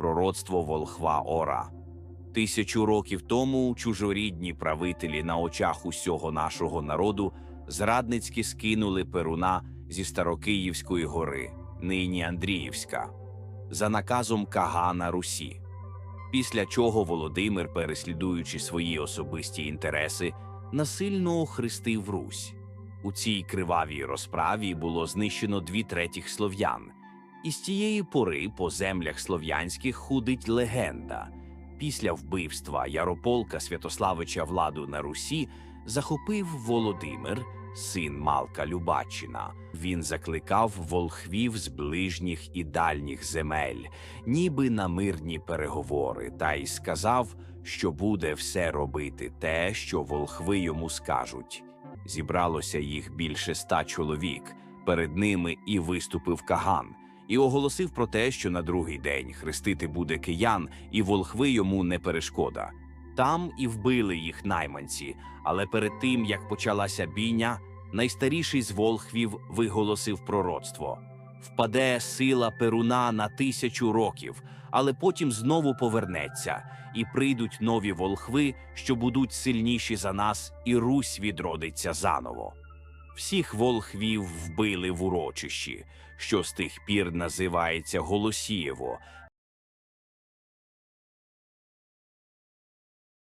пророцтво волхва Ора. Тисячу років тому чужорідні правителі на очах усього нашого народу зрадницьки скинули Перуна зі Старокиївської гори, нині Андріївська, за наказом Кагана Русі. Після чого Володимир, переслідуючи свої особисті інтереси, насильно охрестив Русь. У цій кривавій розправі було знищено дві третіх слов'ян. І з тієї пори по землях слов'янських ходить легенда. Після вбивства Ярополка Святославича владу на Русі захопив Володимир, син Малка Любачина. Він закликав волхвів з ближніх і дальніх земель, ніби на мирні переговори, та й сказав, що буде все робити те, що волхви йому скажуть. Зібралося їх більше ста чоловік. Перед ними і виступив Каган, і оголосив про те, що на другий день хрестити буде киян, і волхви йому не перешкода. Там і вбили їх найманці, але перед тим як почалася бійня, найстаріший з волхвів виголосив пророцтво: впаде сила Перуна на тисячу років, але потім знову повернеться, і прийдуть нові волхви, що будуть сильніші за нас, і Русь відродиться заново. Всіх волхвів вбили в урочищі, що з тих пір називається Голосієво,